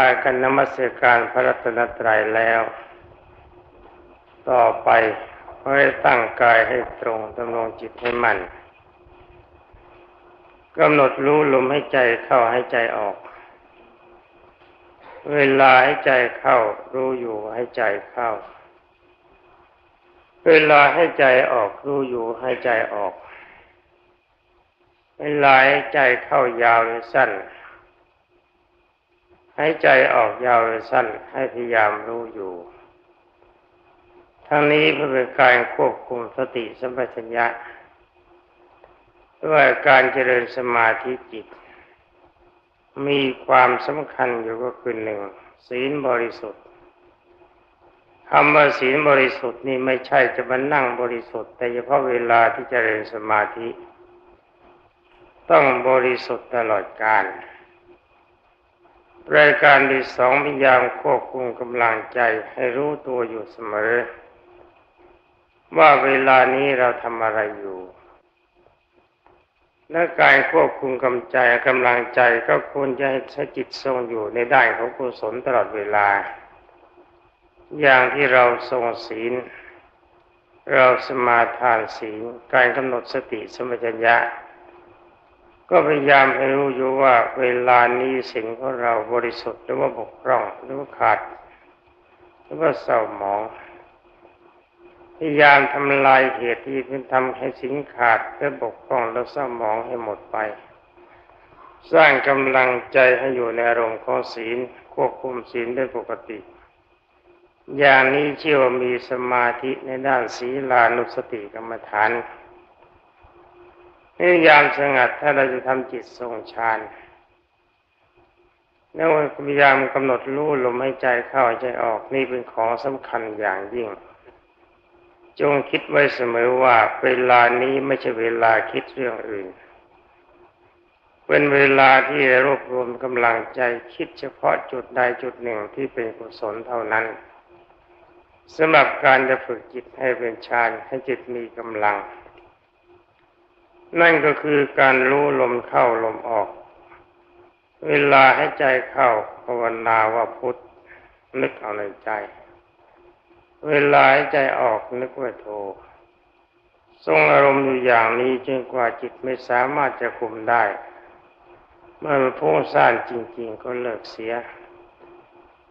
ากันนมัสการพระรัตนตรัยแล้ว ต่อไปให้ตั้งกายให้ตรงดำรงจิตให้มั่นกำหนดรู้ลมให้ใจเข้าให้ใจออก เวลาให้ใจเข้า รู้อยู่ให้ใจเข้า เวลาให้ใจออก รู้อยู่ให้ใจออก เวลาให้ใจเข้ายาวหรือสั้น ให้ใจออกยาวหรือสั้นให้พยายามรู้อยู่ ทั้งนี้เพื่อเป็นการควบคุมสติสัมปชัญญะด้วยการเจริญสมาธิจิต มีความสำคัญอยู่ก็คือหนึ่งศีลบริสุทธิ์คำว่าศีลบริสุทธิ์นี่ไม่ใช่จะมานั่งบริสุทธิ์ แต่เฉพาะเวลาที่เจริญสมาธิ ต้องบริสุทธิ์ตลอดกาล รายการที่สองพยายามควบคุมกำลังใจให้รู้ตัวอยู่เสมอ ว่าเวลานี้เราทำอะไรอยู่ และการควบคุมกำใจกำลังใจก็ควรจะให้ใช้จิตทรงอยู่ในด้านของกุศลตลอดเวลา อย่างที่เราทรงศีล เราสมาทานศีลการกำหนดสติสมัญญะ ก็พยายามให้รู้อยู่ว่าเวลานี้สิ่งของเราบริสุทธิ์หรือว่าบกพร่องหรือว่าขาด หรือว่าเศร้าหมอง พยายามทำลายเหตุที่เป็นทำให้สิ่งขาดและบกพร่องและเศร้าหมองให้หมดไป สร้างกำลังใจให้อยู่ในอารมณ์ของศีลควบคุมศีลได้ปกติอย่างนี้เชื่อว่ามีสมาธิในด้านศีลานุสติกรรมฐาน นี่ยามสงัดถ้าเราจะทำจิตทรงฌานแล้วพยายามกำหนดรู้ลมหายใจเข้าใจออกนี่เป็นของสำคัญอย่างยิ่ง จงคิดไว้เสมอว่าเวลานี้ไม่ใช่เวลาคิดเรื่องอื่น เป็นเวลาที่รวบรวมกำลังใจคิดเฉพาะจุดใดจุดหนึ่งที่เป็นกุศลเท่านั้นสำหรับการจะฝึกจิตให้เป็นฌานให้จิตมีกำลัง นั่นก็คือการรู้ลมเข้าลมออก เวลาให้ใจเข้าภาวนาว่าพุทธนึกเอาในใจ เวลาให้ใจออกนึกว่าโททรงอารมณ์อยู่อย่างนี้จนกว่าจิตไม่สามารถจะคุมได้ เมื่อมันพุ่งซ่านจริง ๆ ก็เลิกเสีย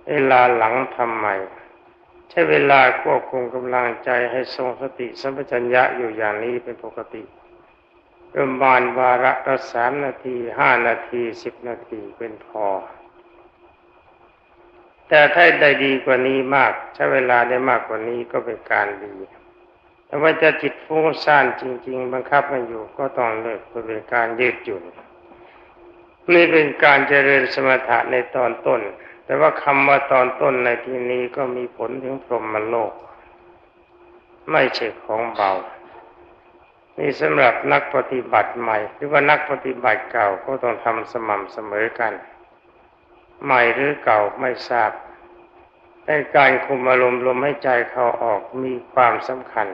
เวลาหลังทำใหม่ ใช้เวลาควบคุมกำลังใจให้ทรงสติสัมปชัญญะอยู่อย่างนี้เป็นปกติ ประมาณวาระละสามนาทีห้านาทีสิบนาทีเป็นพอ แต่ถ้าได้ดีกว่านี้มาก ใช้เวลาได้มากกว่านี้ก็เป็นการดี แต่ว่าจะจิตฟุ้งซ่านจริง ๆ บังคับมันอยู่ก็ต้องเลิกเป็นการยืดหยุ่นนี่เป็นการเจริญสมถะในตอนต้น แต่ว่าคำว่าตอนต้นในที่นี้ก็มีผลถึงพรหมโลก ไม่ใช่ของเบา นี่สำหรับนักปฏิบัติใหม่ หรือว่านักปฏิบัติเก่าก็ต้องทำสม่ำเสมอกัน ใหม่หรือเก่าไม่ทราบแต่การคุมอารมณ์ลมให้ใจเขาออกมีความสำคัญ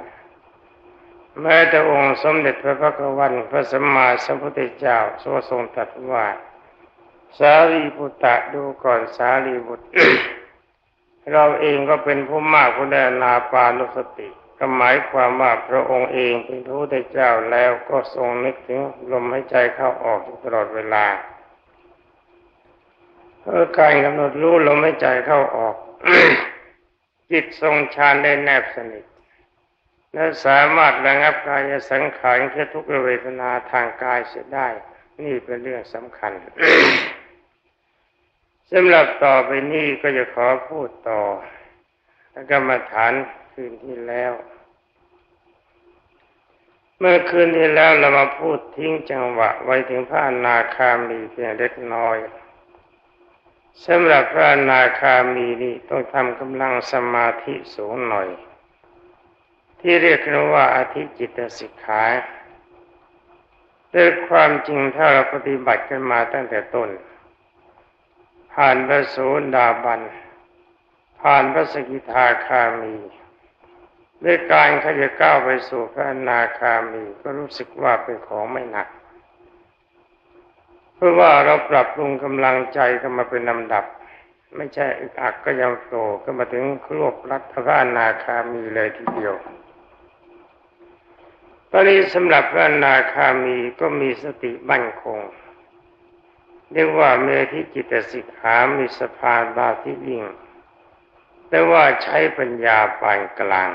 แม้แต่องค์สมเด็จพระพักวันพระสัมมาสัมพุทธเจ้าทรงตรัสว่า สารีบุตรดูก่อนสารีบุตร เราเองก็เป็นผู้มากผู้ได้นาปานุสติ ก็หมายความว่าพระองค์เองเป็นพระพุทธเจ้าแล้วก็ทรงนึกถึงลมหายใจเข้าออกตลอดเวลาเพื่อการกำหนดรู้ลมหายใจเข้าออก จิตทรงฌานได้แนบสนิท และสามารถระงับกายสังขารแค่ทุกเวทนาทางกายเสียได้ นี่เป็นเรื่องสำคัญสำหรับต่อไปนี้ก็จะขอพูดต่อกรรมฐาน คืนที่แล้ว เมื่อคืนที่แล้วเรามาพูดทิ้งจังหวะไว้ถึงพระนาคามีเพียงเล็กน้อยสำหรับพระนาคามีนี่ต้องทำกำลังสมาธิสูงหน่อย ที่เรียกนว่าอธิจิตสิกขาด้วยความจริงถ้าเราปฏิบัติกันมาตั้งแต่ต้น ผ่านพระโสดาบัน ผ่านพระสกิทาคามี ด้วยการเขาจะก้าวไปสู่พระอนาคามีก็รู้สึกว่าเป็นของไม่หนัก เพราะว่าเราปรับปรุงกำลังใจกันมาเป็นลำดับ ไม่ใช่อึกอักก็ยังโผล่ก็มาถึงครวบรัดพระอนาคามีเลยทีเดียว ตอนนี้สำหรับพระอนาคามีก็มีสติบั่นคงเรียกว่าเมธิจิตสิกขามีสภาบาที่ยิ่งแต่ว่าใช้ปัญญาปานกลาง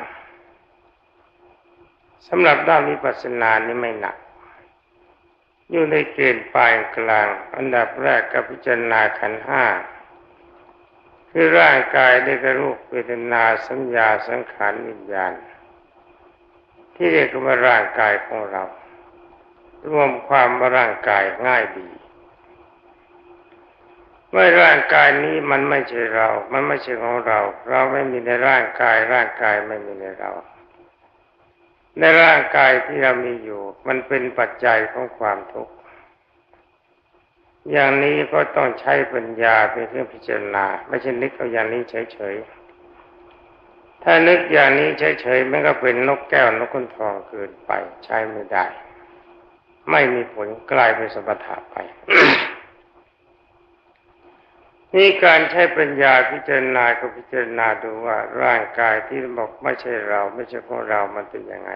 สำหรับด้านวิปัสสนานี่ไม่หนัก อยู่ในเกณฑ์ปานกลาง อันดับแรกกับพิจารณาขันห้าคือร่างกายได้กระรูปเวทนาสัญญาสังขารวิญญาณ ที่เรียกว่าร่างกายของเรา รวมความว่าร่างกายง่ายดีเมื่อร่างกายนี้มันไม่ใช่เรา มันไม่ใช่ของเรา เราไม่มีในร่างกาย ร่างกายไม่มีในเรา ในร่างกายที่เรามีอยู่ มันเป็นปัจจัยของความทุกข์อย่างนี้ก็ต้องใช้ปัญญาเป็นเครื่องพิจารณา ไม่ใช่นึกเอาอย่างนี้เฉยๆถ้านึกอย่างนี้เฉยๆมันก็เป็นนกแก้วนกขุนทองเกินไป ใช้ไม่ได้ ไม่มีผลกลายเป็นสมถะไป นี่การใช้ปัญญาพิจารณาก็พิจารณาดูว่าร่างกายที่บอกไม่ใช่เรา ไม่ใช่ของเรา มันเป็นยังไง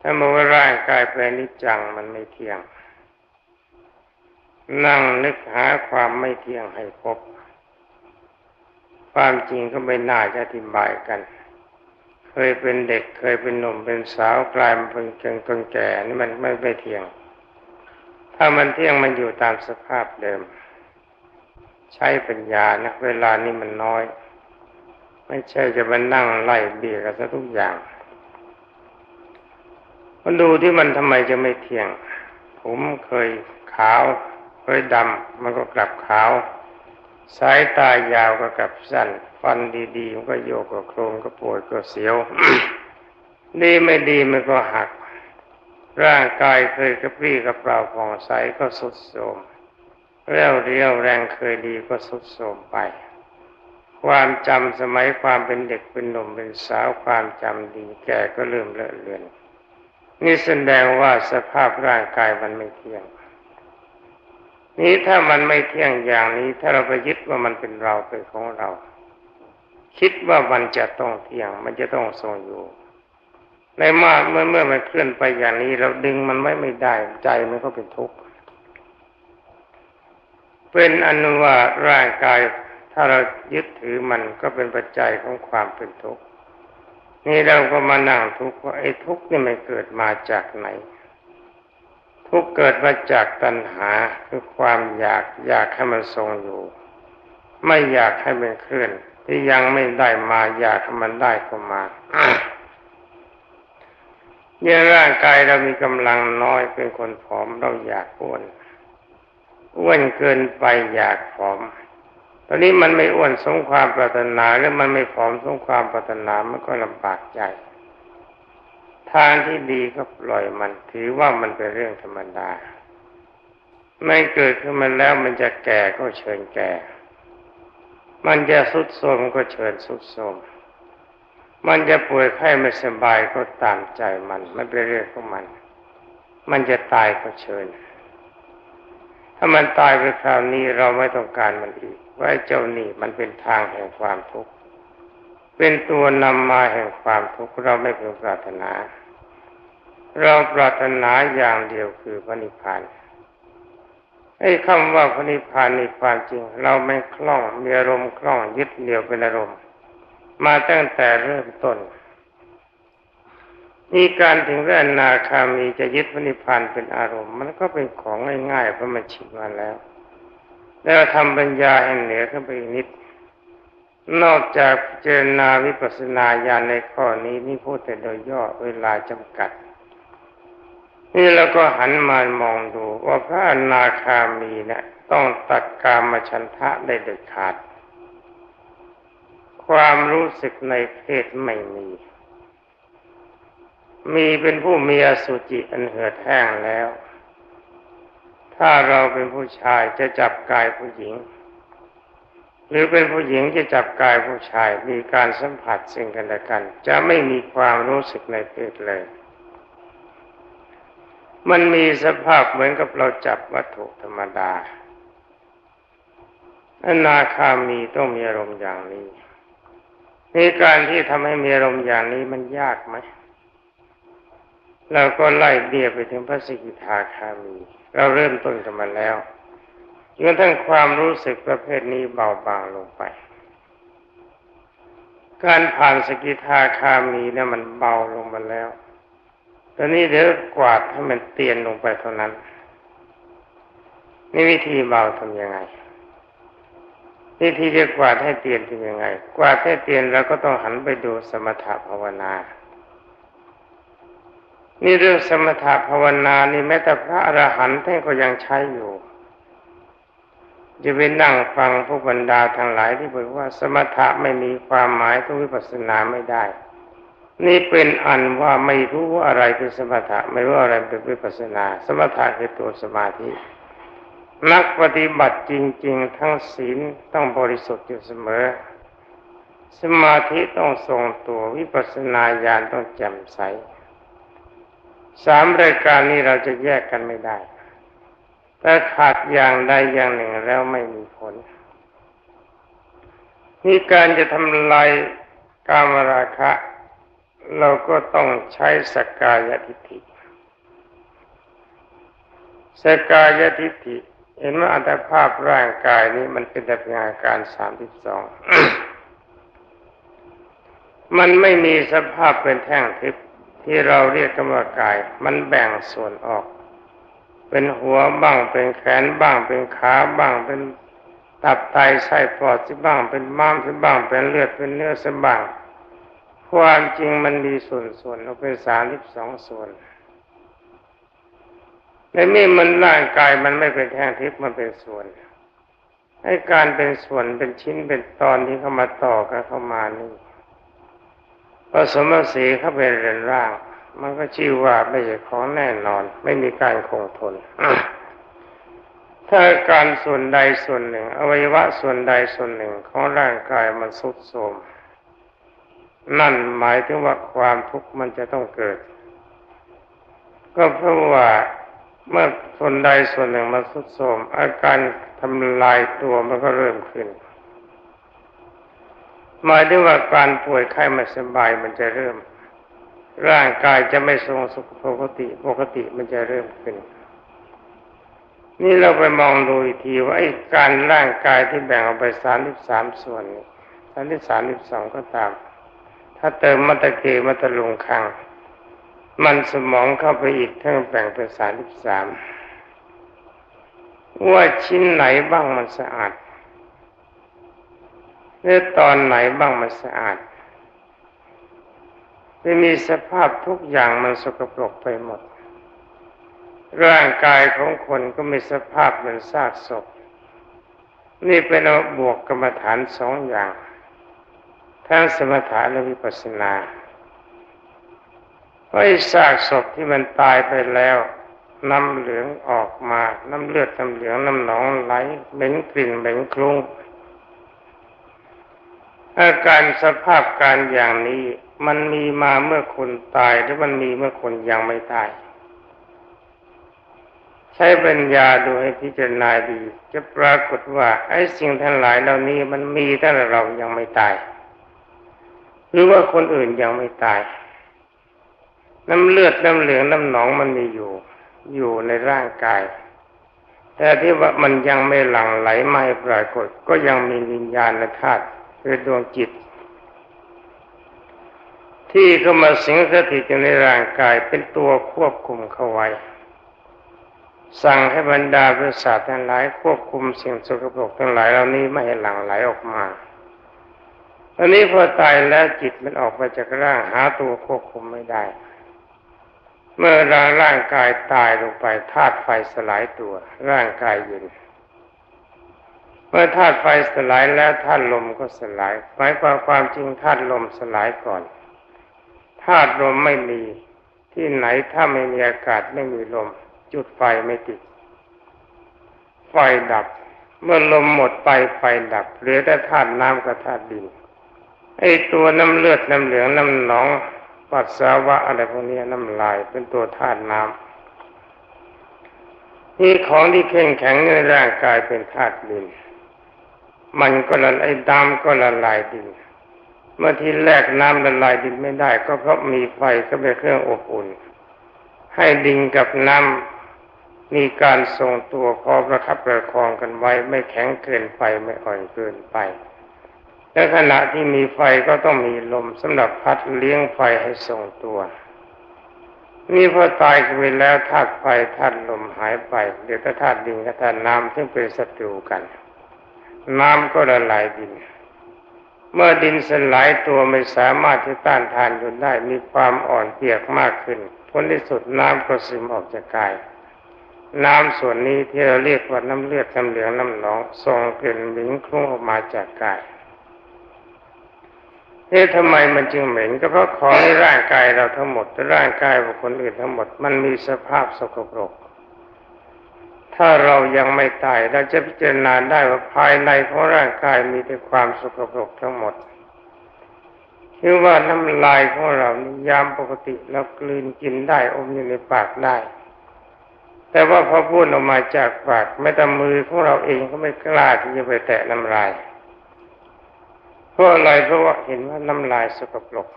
ถ้าบอกว่าร่างกายเป็นนิจจังมันไม่เที่ยง นั่งนึกหาความไม่เที่ยงให้พบ ความจริงก็ไม่น่าจะอธิบายกัน เคยเป็นเด็กเคยเป็นหนุ่มเป็นสาวกลายมาเป็นคนแก่นี่มันไม่ไม่เที่ยง ถ้ามันเที่ยงมันอยู่ตามสภาพเดิม ใช้ปัญญานะเวลานี้มันน้อย ไม่ใช่จะมานั่งไล่เบียกันซะทุกอย่างมันดูที่มันทำไมจะไม่เที่ยง ผมเคยขาว เคยดำมันก็กลับขาว สายตายาวก็กลับสั้น ฟันดีๆมันก็โยกก็โครงก็ปวดก็เสียวดีไม่ดีมันก็หัก ร่างกายเคยกระปรี้กระเปร่าผ่องใสก็สุดโทรม เรียวเรียวแรงเคยดีก็สุดโทมไป ความจำสมัยความเป็นเด็กเป็นหนุ่มเป็นสาวความจำดีแก่ก็เริ่มเลอะเลือน นี่แสดงว่าสภาพร่างกายมันไม่เที่ยง นี้ถ้ามันไม่เที่ยงอย่างนี้ ถ้าเราไปยึดว่ามันเป็นเราเป็นของเรา คิดว่ามันจะต้องเที่ยง มันจะต้องทรงอยู่ในมากเมื่อเมื่อมันเคลื่อนไปอย่างนี้ เราดึงมันไม่ไม่ได้ใจมันก็เป็นทุกข์ เป็นอนุว่าร่างกายถ้าเรายึดถือมันก็เป็นปัจจัยของความเป็นทุกข์นี่เราก็มานั่งทุกข์ว่าไอ้ทุกข์นี่มันเกิดมาจากไหน ทุกข์เกิดมาจากตัณหาคือความอยากอยากให้มันทรงอยู่ ไม่อยากให้มันเคลื่อน ที่ยังไม่ได้มาอยากให้มันได้ก็มาเนี่ยร่างกายเรามีกำลังน้อยเป็นคนผอมเราอยากอ้วน อ้วนเกินไปอยากผอม ตอนนี้มันไม่อ้วนสมความปรารถนาหรือมันไม่ผอมสมความปรารถนามันก็ลำบากใจ ทางที่ดีก็ปล่อยมันถือว่ามันเป็นเรื่องธรรมดาไม่เกิดขึ้นมาแล้วมันจะแก่ก็เชิญแก่ มันจะสุดโทมก็เชิญสุดโทมมันจะป่วยไข้ไม่สบายก็ตามใจมันไมันเป็นเรื่องของมัน มันจะตายก็เชิญ ถ้ามันตายไปคราวนี้เราไม่ต้องการมันอีกว่าเจ้านี่มันเป็นทางแห่งความทุกข์ เป็นตัวนำมาแห่งความทุกข์เราไม่เป็นปรารถนา เราปรารถนาอย่างเดียวคือพระนิพพานไอ้คำว่าพระนิพพานในความจริง เราไม่คล่องมีอารมณ์คล่องยึดเดียวเป็นอารมณ์ มาตั้งแต่เริ่มต้น นี่การถึงเรื่องนาคามีจะยึดพระนิพพานเป็นอารมณ์ มันก็เป็นของง่ายๆเพราะมันชินมาแล้ว แล้วทำปัญญาให้เหนือขึ้นไปนิด นอกจากเจรณาวิปัสนาญาณในข้อนี้นี่พูดแต่โดยย่อเวลาจำกัด นี่เราก็หันมามองดูว่าพระอนาคามีเนะี่ยต้องตัดกามฉันทะได้เด็ดขาด ความรู้สึกในเพศไม่มี มีเป็นผู้มีอสุจิอันเหือดแห้งแล้ว ถ้าเราเป็นผู้ชายจะจับกายผู้หญิง หรือเป็นผู้หญิงที่จับกายผู้ชายมีการสัมผัสสิ่งกันและกัน จะไม่มีความรู้สึกในเพศเลย มันมีสภาพเหมือนกับเราจับวัตถุธรรมดาอนาคามีต้องมีอารมณ์อย่างนี้ในการที่ทำให้มีอารมณ์อย่างนี้มันยากไหม เราก็ไล่เบียไปถึงพระสกิทาคามี เราเริ่มต้นกันมาแล้วจนทั้งความรู้สึกประเภทนี้เบาบางลงไป การผ่านสกิทาคามีเนี่ยมันเบาลงมาแล้ว ตอนนี้เดี๋ยวกวาดให้มันเตียนลงไปเท่านั้นนี่วิธีเบาทำยังไงวิธีจะกวาดให้เตียนเป็นยังไง กวาดให้เตียนเราก็ต้องหันไปดูสมถะภาวนา นี่เรื่องสมถะภาวนานี่แม้แต่พระอรหันต์ท่านก็ยังใช้อยู่จะไปนั่งฟังพวกบรรดาทั้งหลายที่บอกว่าสมถะไม่มีความหมายต้องวิปัสสนาไม่ได้ นี่เป็นอันว่าไม่รู้ว่าอะไรเป็นสมถะไม่รู้อะไรเป็นวิปัสสนา สมถะคือตัวสมาธิ นักปฏิบัติจริง ๆ ทั้งศีลต้องบริสุทธิ์อยู่เสมอ สมาธิต้องทรงตัววิปัสสนาญาณต้องแจ่มใส สามรายการนี้เราจะแยกกันไม่ได้แต่ขาดอย่างใดอย่างหนึ่งแล้วไม่มีผล นี่การจะทำลายกามราคะ เราก็ต้องใช้สกายทิฏฐิสกายทิฏฐิ เห็นว่าอัตภาพร่างกายนี้มันเป็นแต่เพียงอาการสามสิบสองมันไม่มีสภาพเป็นแท่งทิพย์ ที่เราเรียกกรรมกาย มันแบ่งส่วนออก เป็นหัวบ้างเป็นแขนบ้างเป็นขาบ้างเป็นตับไตไส้ปอดสิบ้างเป็นม้ามสิบ้างเป็นเลือดเป็นเนื้อสิบ้าง ความจริงมันมีส่วนส่วนเป็นสามสิบสองส่วนในนี่มันร่างกายมันไม่เป็นแท่งทิพย์มันเป็นส่วนให้การเป็นส่วนเป็นชิ้นเป็นตอนที่เข้ามาต่อกันเข้ามานี่ ผสมสีเข้าไปเรียนร่าง มันก็ชื่อว่าไม่ใช่ของแน่นอน ไม่มีการคงทน ถ้าการส่วนใดส่วนหนึ่ง อวัยวะส่วนใดส่วนหนึ่งของร่างกายมันสุดโทรมนั่นหมายถึงว่าความทุกข์มันจะต้องเกิด ก็เพราะว่าเมื่อส่วนใดส่วนหนึ่งมันสุดโทมอาการทำลายตัวมันก็เริ่มขึ้น หมายถึงว่าการป่วยไข้ไม่สบายมันจะเริ่ม ร่างกายจะไม่ทรงสุขปกติปกติมันจะเริ่มขึ้น นี่เราไปมองดูอีกทีว่าไอ้การร่างกายที่แบ่งออกไปสามสิบสามส่วนสามสิบสามสิบสองก็ตาม ถ้าเติมมัตะเกมัตะลุงคัง มันสมองเข้าไปอีกทั้งแบ่งเป็นสามสิบสามว่าชิ้นไหนบ้างมันสะอาด หรือตอนไหนบ้างมันสะอาดไม่มีสภาพทุกอย่างมันสกปรกไปหมด ร่างกายของคนก็มีสภาพเหมือนซากศพ นี่เป็นบวกกรรมฐานสองอย่างทั้งสมถะและวิปัสสนาไอ้ซากศพที่มันตายไปแล้วน้ำเหลืองออกมา น้ำเลือดน้ำเหลืองน้ำหนองไหลเหม็นกลิ่นเหม็นคลุ้ง อาการสภาพการอย่างนี้มันมีมาเมื่อคนตายหรือมันมีเมื่อคนยังไม่ตาย ใช้ปัญญาดูให้พิจารณาดี จะปรากฏว่าไอ้สิ่งทั้งหลายเหล่านี้มันมีตั้งแต่เรายังไม่ตาย หรือว่าคนอื่นยังไม่ตาย น้ำเลือดน้ำเหลืองน้ำหนองมันมีอยู่ อยู่ในร่างกาย แต่ที่ว่ามันยังไม่หลั่งไหลไม่ปรากฏ ก็ยังมีวิญญาณธาตุ คือดวงจิต ที่เข้ามาสิงสถิตอยู่ในร่างกายเป็นตัวควบคุมเข้าไว้ สั่งให้บรรดาประสาททั้งหลายควบคุมสิ่งสกปรกทั้งหลายเหล่านี้ไม่ให้หลั่งไหลออกมาตอนนี้พอตายแล้วจิตมันออกมาจากร่างหาตัวควบคุมไม่ได้ เมื่อร่างร่างกายตายลงไปธาตุไฟสลายตัว ร่างกายเย็น เมื่อธาตุไฟสลายแล้วธาตุลมก็สลายหมายความความจริงธาตุลมสลายก่อนธาตุลมไม่มีที่ไหนถ้าไม่มีอากาศไม่มีลม จุดไฟไม่ติด ไฟดับ เมื่อลมหมดไปไฟดับเหลือแต่ธาตุน้ำกับธาตุดินไอตัวน้ำเลือดน้ำเหลืองน้ำหนองปัสสาวะอะไรพวกนี้น้ำลายเป็นตัวธาตุน้ำนี่ของที่แข็งแข็งในร่างกายเป็นธาตุดิน มันก็ละลายน้ำก็ละลายดิน เมื่อที่แรกน้ำละลายดินไม่ได้ ก็เพราะมีไฟก็เป็นเครื่องอบอุ่น ให้ดินกับน้ำมีการทรงตัวพอประคับประคองกันไว้ ไม่แข็งเกินไปไม่อ่อนเกินไปและขณะที่มีไฟก็ต้องมีลมสำหรับพัดเลี้ยงไฟให้ทรงตัวนี่พอตายไปแล้วธาตุไฟธาตุลมหายไปเดี๋ยวก็ธาตุดินกับธาตุน้ำซึ่งเป็นศัตรูกัน น้ำก็ละลายดิน เมื่อดินสลายตัวไม่สามารถที่ต้านทานอยู่ได้มีความอ่อนเปียกมากขึ้นผลที่สุดน้ำก็ซึมออกจากกาย น้ำส่วนนี้ที่เราเรียกว่าน้ำเลือดน้ำเหลืองน้ำหนองส่งกลิ่นหมิงคลุ้งออกมาจากกายเอ๊ะทำไมมันจึงเหม็นก็เพราะของในร่างกายเราทั้งหมดร่างกายของคนอื่นทั้งหมด มันมีสภาพสกปรก ถ้าเรายังไม่ตายเราจะพิจารณาได้ว่าภายในของร่างกายมีแต่ความสกปรกทั้งหมดคือว่าน้ำลายของเรานี่ยามปกติเรากลืนกินได้อมอยู่ในปากได้ แต่ว่าพอพูดออกมาจากปากไม่แต่มือของเราเองก็ไม่กล้าที่จะไปแตะน้ำลายเพราะอะไรเพราะว่าเห็นว่าน้ำลายสกปรก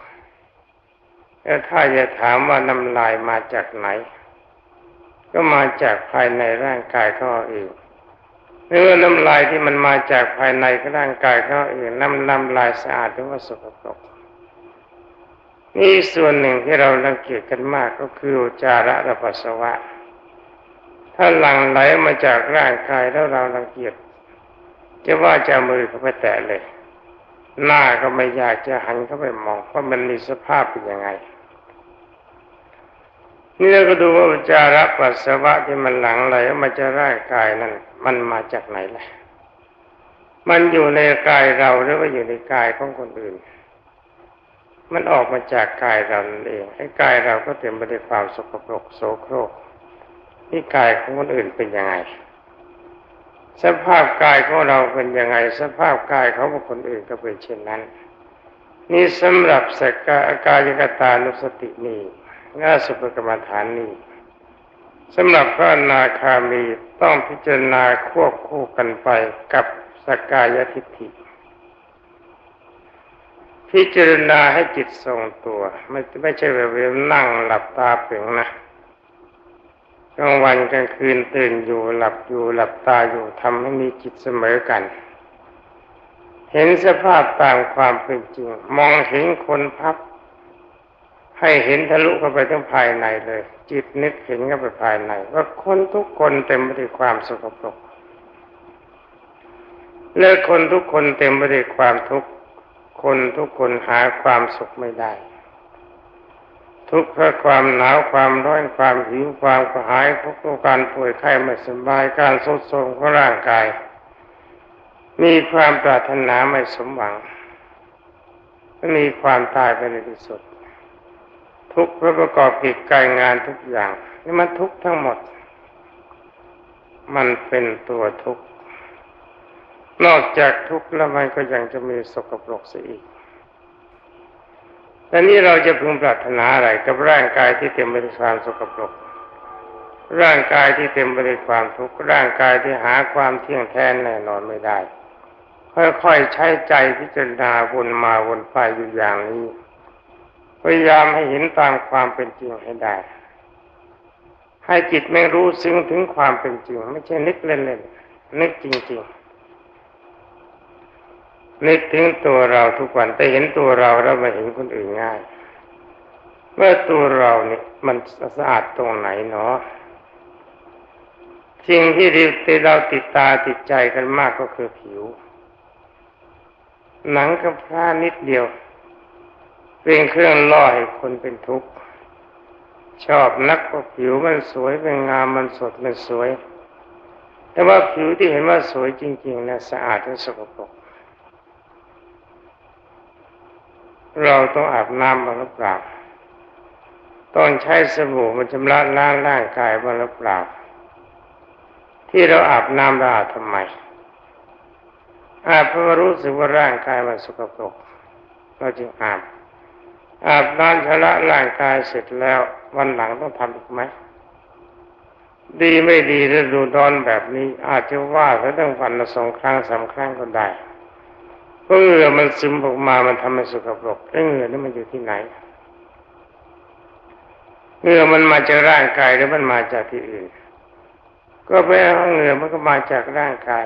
แล้วถ้าจะถามว่าน้ำลายมาจากไหน ก็มาจากภายในร่างกายเขาเองเนื้อน้ำลายที่มันมาจากภายในร่างกายเขาเองน้ำน้ำลายสะอาดหรือว่าสกปรกนี่ส่วนหนึ่งที่เราลังเกียจกันมากก็คือจาระและปัสสาวะ ถ้าหลั่งไหลมาจากร่างกายแล้วเราลังเกียจจะว่าจะมือเขาไปแตะเลย หน้าก็ไม่อยากจะหันเข้าไปมองว่ามันมีสภาพเป็นยังไง นี่เราก็ดูว่าจาระปัสสาวะที่มันหลังไหลมาจะร่างกายนั้นมันมาจากไหนล่ะ มันอยู่ในกายเราหรือว่าอยู่ในกายของคนอื่น มันออกมาจากกายเราเองให้กายเราก็เต็มไปด้วยความสกปรกโสโครกนี่กายของคนอื่นเป็นยังไง สภาพกายของเราเป็นยังไง สภาพกายของคคลอื่นก็เป็นเช่นนั้น นี่สำหรับสกกายกตานุสตินี้ งาสุภกรรมฐานนี้สำหรับพระนาคามีต้องพิจารณาควบคู่กันไปกับสกายทิฏฐิ พิจารณาให้จิตทรงตัวไม่ไม่ใช่แบบนั่งหลับตาเปล่งนะกลางวันกลางคืนตื่นอยู่หลับอยู่หลับตาอยู่ทำให้มีจิตเสมอกัน เห็นสภาพตามความเป็นจริง มองเห็นคนพับ ให้เห็นทะลุเข้าไปทั้งภายในเลย จิตนึกเห็นเข้าไปภายใน ว่าคนทุกคนเต็มไปด้วยความสกปรกและคนทุกคนเต็มไปด้วยความทุกข์คนทุกคนหาความสุขไม่ได้ ทุกข์เพราะความหนาวความร้อนความหิวความกระหายพวกการป่วยไข้ไม่สบายการสุดโทรมของร่างกาย มีความปรารถนาไม่สมหวังมีความตายไปในที่สุด ทุกข์เพราะประกอบกิจการงานทุกอย่างนี่มันทุกข์ทั้งหมด มันเป็นตัวทุกข์ นอกจากทุกข์แล้วมันก็ยังจะมีสกปรกเสียอีกแต่นี้เราจะพึงปรารถนาอะไรกับร่างกายที่เต็มไปด้วยความสกปรก ร่างกายที่เต็มไปด้วยความทุกข์ ร่างกายที่หาความเที่ยงแท้แน่นอนไม่ได้ ค่อยๆใช้ใจพิจารณาวนมาวนไปอยู่อย่างนี้ พยายามให้เห็นตามความเป็นจริงให้ได้ ให้จิตไม่รู้ซึ้งถึงความเป็นจริง ไม่ใช่นึกเล่นๆนึกจริง ๆ นึกถึงตัวเราทุกวันแต่เห็นตัวเราแล้วมาเห็นคนอื่นง่ายเมื่อตัวเราเนี่ยมันสะอาดตรงไหนเนาะสิ่งที่เราติดตาติดใจกันมากก็คือผิว หนังกับผ้านิดเดียว เป็นเครื่องล่อให้คนเป็นทุกข์ชอบนักก็ผิวมันสวยเป็นงามมันสดมันสวย แต่ว่าผิวที่เห็นว่าสวยจริงๆนะสะอาดและสกปรกเราต้องอาบน้ำบ้างหรือเปล่าต้องใช้สบู่มันชำระล้างร่างกายบ้างหรือเปล่า ที่เราอาบน้ำเราอาบทำไมอาบเพราะรู้สึกว่าร่างกายมันสกปรกเราจึงอาบ อาบน้ำชำระร่างกายเสร็จแล้ว วันหลังต้องทำอีกไหม ดีไม่ดีถ้าดูดอนแบบนี้ อาจจะว่าถ้าต้องฝันละสองครั้งสามครั้งก็ได้เพราะเหงื่อมันซึมออกมามันทำให้สกปรกแล้วเหงื่อนี่มันอยู่ที่ไหนเหงื่อมันมาจากร่างกายหรือมันมาจากที่อื่น ก็แปลว่าเหงื่อมันก็มาจากร่างกาย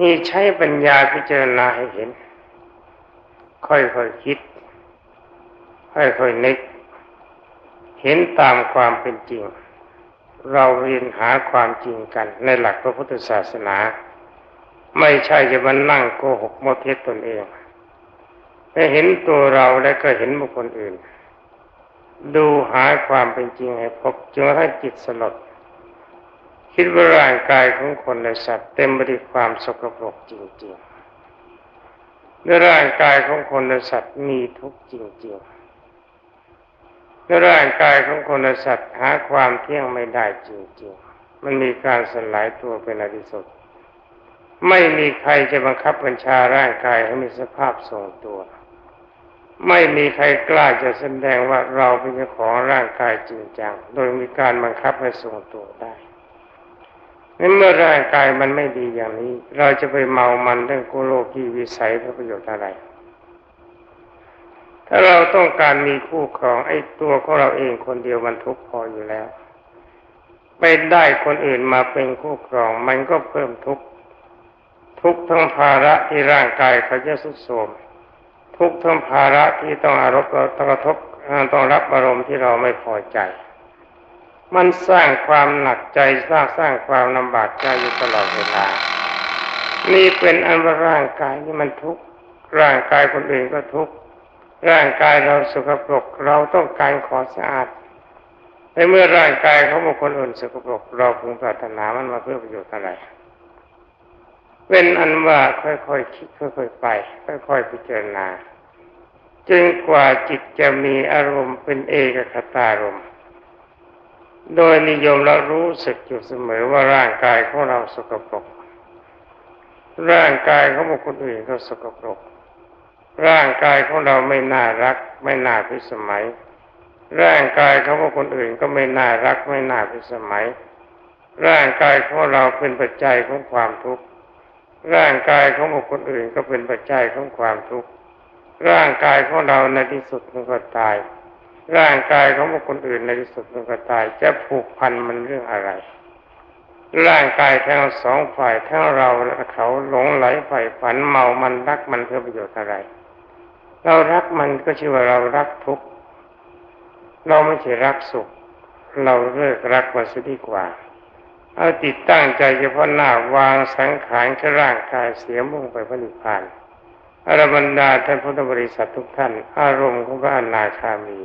นี่ใช้ปัญญาพิจารณาให้เห็น ค่อยๆคคิด ค่อยๆนึก เห็นตามความเป็นจริง เราเรียนหาความจริงกัน ในหลักพระพุทธศาสนา ไม่ใช่จะมานั่งโกหกโมเทศตนเองได้เห็นตัวเราและก็เห็นบุคคลอื่น ดูหาความเป็นจริงให้พบจนให้จิตสลดคิดว่าร่างกายของคนและสัตว์เต็มไปด้วยความสกปรกจริงๆในร่างกายของคนและสัตว์มีทุกข์จริงๆ ในร่างกายของคนสัตว์หาความเที่ยงไม่ได้จริงๆ มันมีการสลายตัวเป็นอริสุดไม่มีใครจะบังคับบัญชาร่างกายให้มีสภาพทรงตัว ไม่มีใครกล้าจะแสดงว่าเราเป็นเจ้าของร่างกายจริงจัง โดยมีการบังคับให้ทรงตัวได้เมื่อร่างกายมันไม่ดีอย่างนี้ เราจะไปเมามันเรื่องโกโลกีวิสัยเพื่อประโยชน์อะไร ถ้าเราต้องการมีคู่ครองไอ้ตัวของเราเองคนเดียวมันทุกข์พออยู่แล้ว ไปได้คนอื่นมาเป็นคู่ครอง มันก็เพิ่มทุกข์ทุกข์ทั้งภาระที่ร่างกายเขาจะสุดโทรมทุกทั้งภาระที่ต้องอารมณ์ต้องกระทบต้องรับอารมณ์ที่เราไม่พอใจ มันสร้างความหนักใจสร้างสร้างความลำบากใจอยู่ตลอดเวลานี่เป็นอันว่าร่างกายนี่มันทุกข์ร่างกายคนอื่นก็ทุกข์ ร่างกายเราสกปรกเราต้องการขอสะอาดในเมื่อร่างกายเขาบอกคนอื่นสกปรกเราพึงปรารถนามันมาเพื่อประโยชน์อะไรเป็นอันว่าค่อยๆคิดค่อยๆไป ค่อยๆพิจารณาจนกว่าจิตจะมีอารมณ์เป็นเอกคตารมโดยนิยมเรารู้สึกอยู่เสมอว่าร่างกายของเราสกปรกร่างกายของบุคคลอื่นก็สกปรก ร่างกายของเราไม่น่ารัก ไม่น่าพิสมัย ร่างกายของคคลอื่นก็ไม่น่ารัก ไม่น่าพิสมัย ร่างกายของเราเป็นปัจจัยของความทุกข์ ร่างกายของบุคคลอื่นก็เป็นปัจจัยของความทุกข์ ร่างกายของเราในที่สุดมันก็ตาย ร่างกายของบุคคลอื่นในที่สุดมันก็ตาย จะผูกพันมันเรื่องอะไร ร่างกายทั้งสองฝ่ายทั้งเราและเขาหลงไหลใฝ่ฝันเมามันรักมันเพื่อประโยชน์อะไร เรารักมันก็ชื่อว่าเรารักทุกข์เราไม่ใช่รักสุข เราเลิกรักมันซะดีกว่า เอาติดตั้งใจเฉพาะหน้าวางสังขารแค่ร่างกายเสียมุ่งไปพระนิพพานอรบรรดาท่านพุทธบริษัททุกท่าน อารมณ์ของพระอนาคามี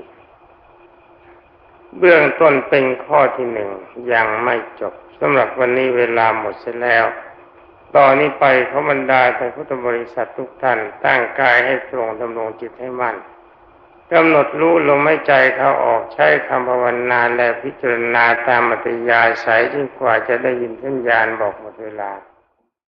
เบื้องต้นเป็นข้อที่หนึ่งยังไม่จบสำหรับวันนี้เวลาหมดเสียแล้ว ตอนนี้ไปขบรรดาท่านพุทธบริษัททุกท่านตั้งกายให้ตรงดำรงจิตให้มั่นกำหนดรู้ลมหายใจเขาออกใช้คำภาวนาและพิจารณาตามมัตยาสายจนกว่าจะได้ยินสัญญาณบอกหมดเวลา